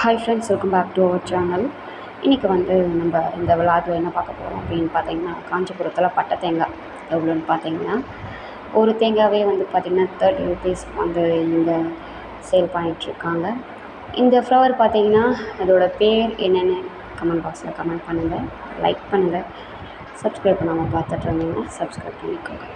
Hi friends welcome back to our channel இன்றைக்கி வந்து நம்ம இந்த விழாவில் என்ன பார்க்க போகிறோம் அப்படின்னு பார்த்தீங்கன்னா காஞ்சிபுரத்தில் பட்டை தேங்காய் எவ்வளோன்னு பார்த்தீங்கன்னா ஒரு தேங்காவே வந்து பார்த்திங்கன்னா தேர்ட்டி ருபீஸ் வந்து இங்கே சேல் பண்ணிகிட்ருக்காங்க இந்த ஃப்ளவர் பார்த்தீங்கன்னா அதோடய பேர் என்னென்னு கமெண்ட் பாக்ஸில் கமெண்ட் பண்ணுங்கள் லைக் பண்ணுங்கள் சப்ஸ்கிரைப் பண்ணாமல் பார்த்துட்டு இருந்தீங்கன்னா சப்ஸ்கிரைப் பண்ணிக்கோங்க.